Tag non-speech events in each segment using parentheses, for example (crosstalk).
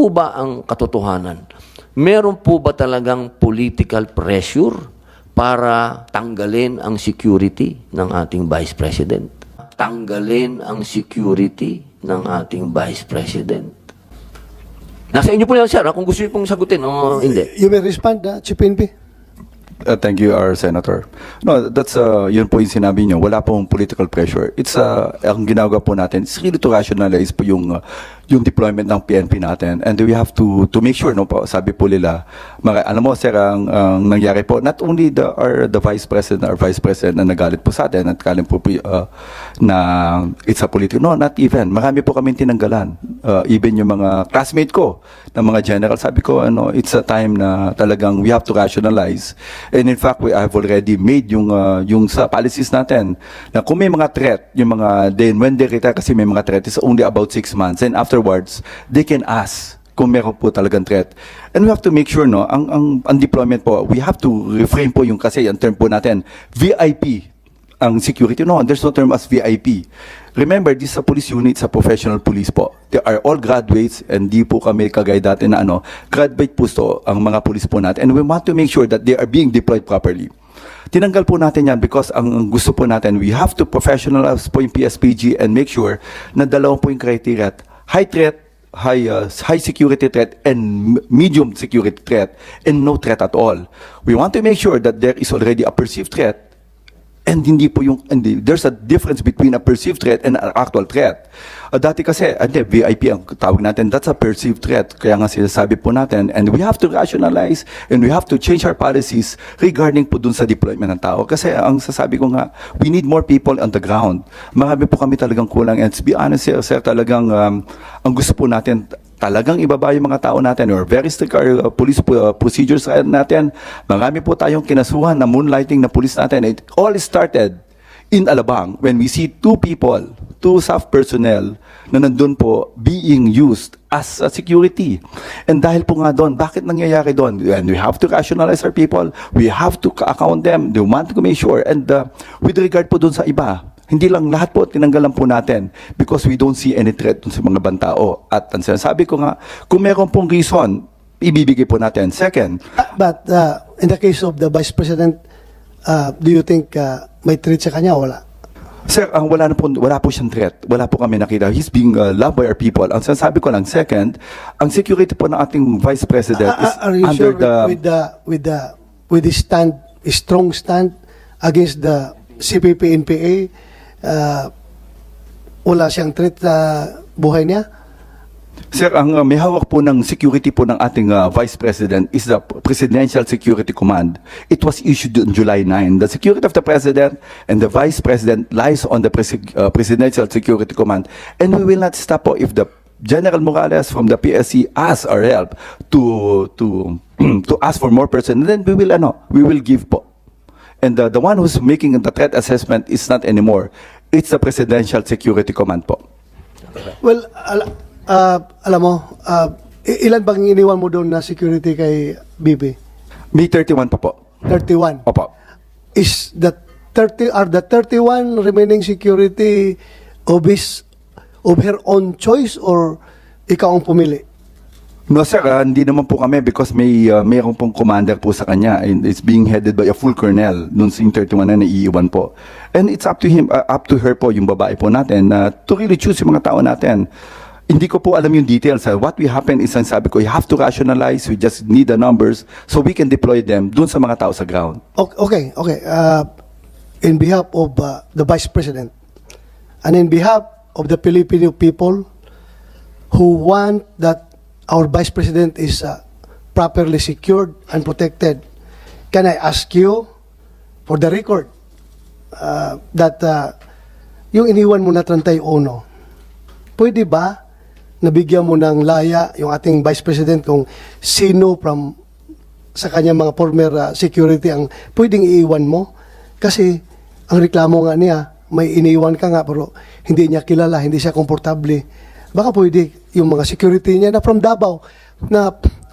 po ba ang katotohanan? Meron po ba talagang political pressure para tanggalin ang security ng ating Vice President? Tanggalin ang security ng ating Vice President. Nasa inyo po yan, sir, ah, kung gusto niyo pong sagutin o hindi. You may respond, uh, Chief PNP. Uh, thank you, our Senator. No, that's, uh, yun po yung sinabi niyo. Wala pong political pressure. It's, uh, ang ginagawa po natin, is really to rationalize po yung, uh, yung deployment ng PNP natin. And we have to, to make sure, no po, sabi po nila, mara, alam mo, sir, ang, ang nangyari po, not only the, our, the Vice President, our Vice President na nagalit po sa atin at kalim po, uh, na it's a political, no, not even. Marami po kami tinanggalan. Uh, even yung mga classmate ko, ng mga general, sabi ko, ano, it's a time na talagang we have to rationalize. And in fact, we have already made yung, uh, yung sa policies natin, na kung may mga threat, yung mga, then when they retire, kasi may mga threat, it's only about six months. And afterwards, they can ask kung meron po talagang threat. And we have to make sure, no, ang, ang, ang deployment po, we have to refrain po yung kasi, ang term po natin, VIP, ang security. No, there's no term as VIP. Remember, this is a police unit, sa professional police po. They are all graduates and di po kami kagaya dati na ano, graduate po so ang mga police po natin. And we want to make sure that they are being deployed properly. Tinanggal po natin yan because ang ang gusto po natin, we have to professionalize po yung PSPG and make sure na dalawa po yung criteria. High threat, high uh, high security threat and medium security threat and no threat at all. We want to make sure that there is already a perceived threat And hindi po yung, hindi, there's a difference between a perceived threat and an actual threat. Uh, dati kasi, hindi, VIP ang tawag natin, that's a perceived threat. Kaya nga sinasabi po natin, and we have to rationalize and we have to change our policies regarding po dun sa deployment ng tao. Kasi ang sasabi ko nga, we need more people on the ground. Marami po kami talagang kulang. And to be honest, sir, sir talagang um, ang gusto po natin, talagang ibaba yung mga tao natin or very strict our uh, police uh, procedures natin. Marami po tayong kinasuhan na moonlighting na police natin. It all started in Alabang when we see two people, two staff personnel na nandun po being used as a security. And dahil po nga doon, bakit nangyayari doon? And we have to rationalize our people. We have to account them. They want to make sure. And uh, with regard po doon sa iba, hindi lang lahat po tinanggalan po natin because we don't see any threat sa mga bantao. At ang sinasabi ko nga, kung meron pong reason, ibibigay po natin. Second, Uh, but uh, in the case of the Vice President, uh, do you think uh, may threat sa kanya o wala? Sir, ang wala na po, wala po siyang threat. Wala po kami nakita. He's being uh, loved by our people. Ang sinasabi ko lang, second, ang security po ng ating Vice President is Uh, are you under sure the... with the with the with the stand strong stand against the CPP NPA uh, wala siyang threat sa buhay niya? Sir, ang uh, may hawak po ng security po ng ating uh, Vice President is the Presidential Security Command. It was issued on July 9. The security of the President and the Vice President lies on the Presi- uh, Presidential Security Command. And we will not stop po if the General Morales from the PSC asks our help to to (clears throat) to ask for more person. Then we will ano, we will give po. And the, the one who's making the threat assessment is not anymore. It's the Presidential Security Command po. Well, al- uh, alam mo, uh, i- ilan bang iniwan mo doon na security kay Bibi? May 31 pa po. 31. Opo. Is the 30 are the 31 remaining security of his of her own choice or ikaw ang pumili? No sir, ah, hindi naman po kami because may uh, mayroon pong commander po sa kanya and it's being headed by a full colonel sa yung 31 na naiiwan po. And it's up to him, uh, up to her po, yung babae po natin, na to really choose yung mga tao natin. Hindi ko po alam yung details. ah. What we happen is, ang sabi ko, you have to rationalize, we just need the numbers so we can deploy them dun sa mga tao sa ground. Okay, okay. Uh, in behalf of uh, the Vice President and in behalf of the Filipino people who want that our Vice President is uh, properly secured and protected, can I ask you for the record uh, that uh, yung iniwan mo na 31, pwede ba nabigyan mo ng laya yung ating Vice President kung sino from sa kanyang mga former uh, security ang pwedeng iiwan mo kasi ang reklamo nga niya may iniwan ka nga pero hindi niya kilala, hindi siya komportable. Baka pwede yung mga security niya na from Davao na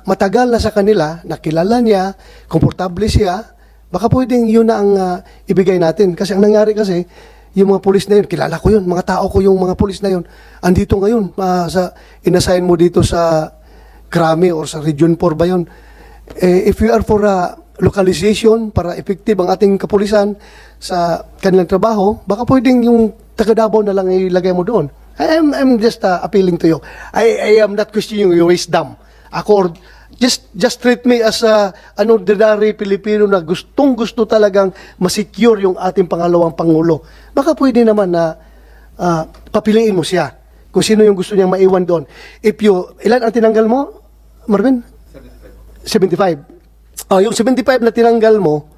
matagal na sa kanila, nakilala niya, komportable siya, baka pwedeng yun na ang uh, ibigay natin. Kasi ang nangyari kasi, yung mga pulis na yun, kilala ko yun, mga tao ko yung mga pulis na yun, andito ngayon, uh, sa, inassign mo dito sa Krami or sa Region 4 ba yun? Eh, if we are for a localization para effective ang ating kapulisan sa kanilang trabaho, baka pwedeng yung taga Davao na lang ilagay mo doon. I am I'm just uh, appealing to you. I, I am not questioning your wisdom. Ako, just just treat me as a an ordinary Pilipino na gustong gusto talagang masecure yung ating pangalawang pangulo. Baka pwede naman na ah, papiliin mo siya kung sino yung gusto niyang maiwan doon. If you, ilan ang tinanggal mo, Marvin? 75. Oh, yung 75 na tinanggal mo,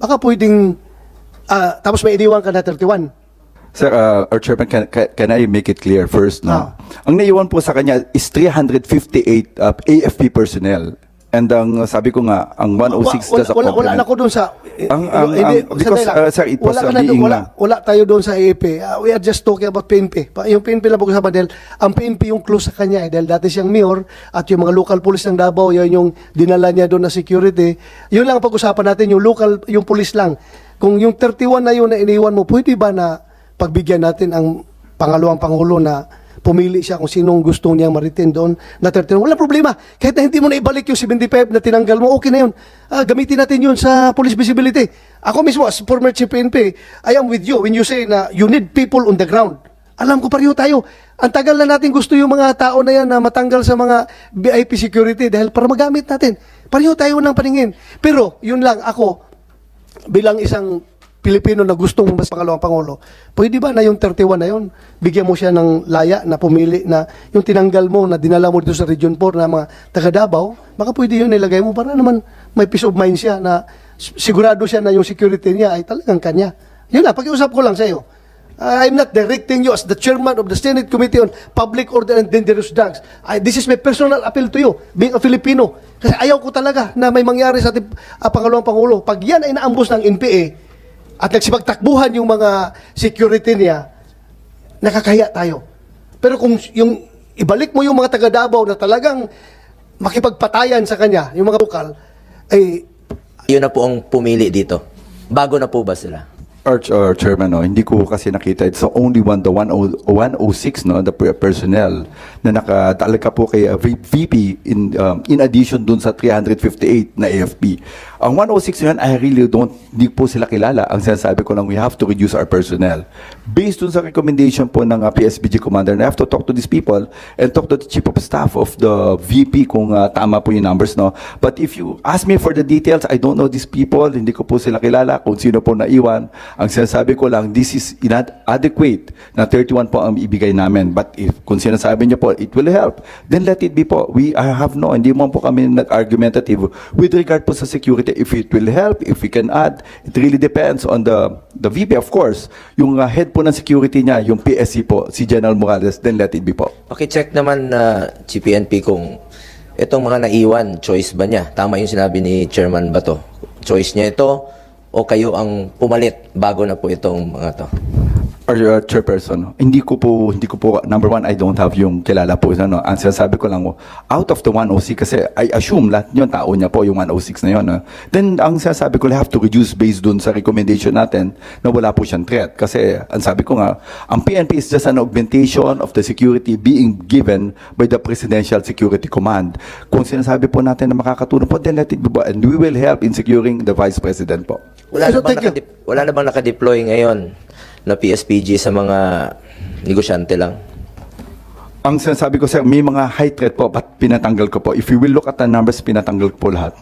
baka pwedeng, ah, tapos may iniwan ka na 31. Sir, uh, our chairman, can, can, I make it clear first? No? Ah. Ang naiwan po sa kanya is 358 uh, AFP personnel. And ang uh, sabi ko nga, ang 106 wala, does a wala, wala na ko doon sa Ang- ang- hindi, ang- because, uh, sir, it was wala, doon, wala, wala tayo doon sa AAP Ah, we are just talking about PNP yung PNP lang pag-usapan dahil ang PNP yung close sa kanya eh, dahil dati siyang mayor at yung mga local police ng Davao yan yung dinala niya doon na security yun lang ang pag-usapan natin yung local yung police lang kung yung 31 na yun na iniwan mo pwede ba na pagbigyan natin ang pangalawang pangulo na pumili siya kung sinong gusto niyang maritin doon na 31. Wala problema. Kahit na hindi mo na ibalik yung 75 na tinanggal mo, okay na yun. Ah, gamitin natin yun sa police visibility. Ako mismo, as former chief PNP, I am with you when you say na you need people on the ground. Alam ko pareho tayo. Ang tagal na natin gusto yung mga tao na yan na matanggal sa mga VIP security dahil para magamit natin. Pareho tayo ng paningin. Pero, yun lang, ako, bilang isang Pilipino na gustong mas pangalawang pangulo, pwede ba na yung 31 na yun, bigyan mo siya ng laya na pumili na yung tinanggal mo na dinala mo dito sa Region 4 na mga taga Davao, baka pwede yun nilagay mo para naman may peace of mind siya na sigurado siya na yung security niya ay talagang kanya. Yun na, pag-iusap ko lang sa iyo. I'm not directing you as the chairman of the Senate Committee on Public Order and Dangerous Drugs. I, this is my personal appeal to you, being a Filipino. Kasi ayaw ko talaga na may mangyari sa ating ah, pangalawang pangulo. Pag yan ay naambos ng NPA at nagsipagtakbuhan yung mga security niya, nakakahiya tayo. Pero kung yung ibalik mo yung mga taga Davao na talagang makipagpatayan sa kanya, yung mga lokal, ay Yun na po ang pumili dito. Bago na po ba sila? Our, our chairman, no, hindi ko kasi nakita. It's only one, the 10 106, no, the per- personnel na nakatalaga po kay uh, VP in, um, in addition dun sa 358 na AFP. Ang 106 na yan, I really don't, hindi po sila kilala. Ang sinasabi ko lang, we have to reduce our personnel. Based dun sa recommendation po ng uh, PSBG commander, I have to talk to these people and talk to the chief of staff of the VP kung uh, tama po yung numbers, no. But if you ask me for the details, I don't know these people, hindi ko po sila kilala, kung sino po naiwan. Ang sinasabi ko lang, this is inadequate na 31 po ang ibigay namin. But if kung sinasabi niyo po, it will help, then let it be po. We I have no, hindi mo po kami nag-argumentative with regard po sa security. If it will help, if we can add, it really depends on the the VP, of course. Yung uh, head po ng security niya, yung PSC po, si General Morales, then let it be po. Pakicheck naman na GPNP kung itong mga naiwan, choice ba niya? Tama yung sinabi ni Chairman Bato. Choice niya ito o kayo ang pumalit bago na po itong mga to? Or uh, chairperson, hindi ko po, hindi ko po, number one, I don't have yung kilala po. Ano, ang sinasabi ko lang, out of the 106, kasi I assume lahat yun, tao niya po, yung 106 na yun. ah. Then, ang sinasabi ko, have to reduce based dun sa recommendation natin na wala po siyang threat. Kasi, ang sabi ko nga, ang PNP is just an augmentation of the security being given by the Presidential Security Command. Kung sinasabi po natin na makakatulong po, then let it be. And we will help in securing the Vice President po. Wala Pero na bang, nakadip- wala na bang nakadeploy ngayon na PSPG sa mga negosyante lang? Ang sinasabi ko sir, may mga high threat po, but pinatanggal ko po. If you will look at the numbers, pinatanggal ko po lahat.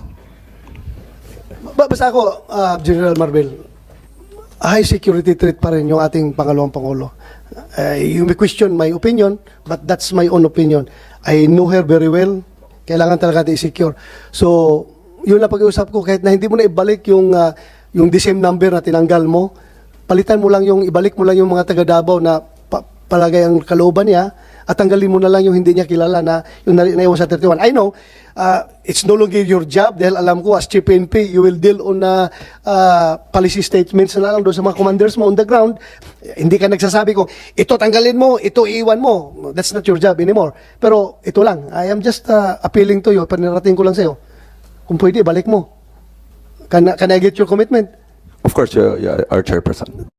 Ba- Basta ako, ah, General Marvel, high security threat pa rin yung ating pangalawang pangulo. Uh, you may question my opinion, but that's my own opinion. I know her very well. Kailangan talaga natin i-secure. So, yun lang pag-iusap ko, kahit na hindi mo na ibalik yung, ah, yung the same number na tinanggal mo, palitan mo lang yung, ibalik mo lang yung mga taga Davao na pa- palagay ang kalooban niya, at tanggalin mo na lang yung hindi niya kilala na yung na, naiwan sa 31. I know, uh, it's no longer your job dahil alam ko as Chief PNP, you will deal on uh, uh, policy statements na lang doon sa mga commanders mo on the ground. Hindi ka nagsasabi ko, ito tanggalin mo, ito iiwan mo. That's not your job anymore. Pero ito lang, I am just uh, appealing to you, panirating ko lang sa'yo. Kung pwede, balik mo. Can, can I get your commitment? Of course, uh, yeah, our chairperson.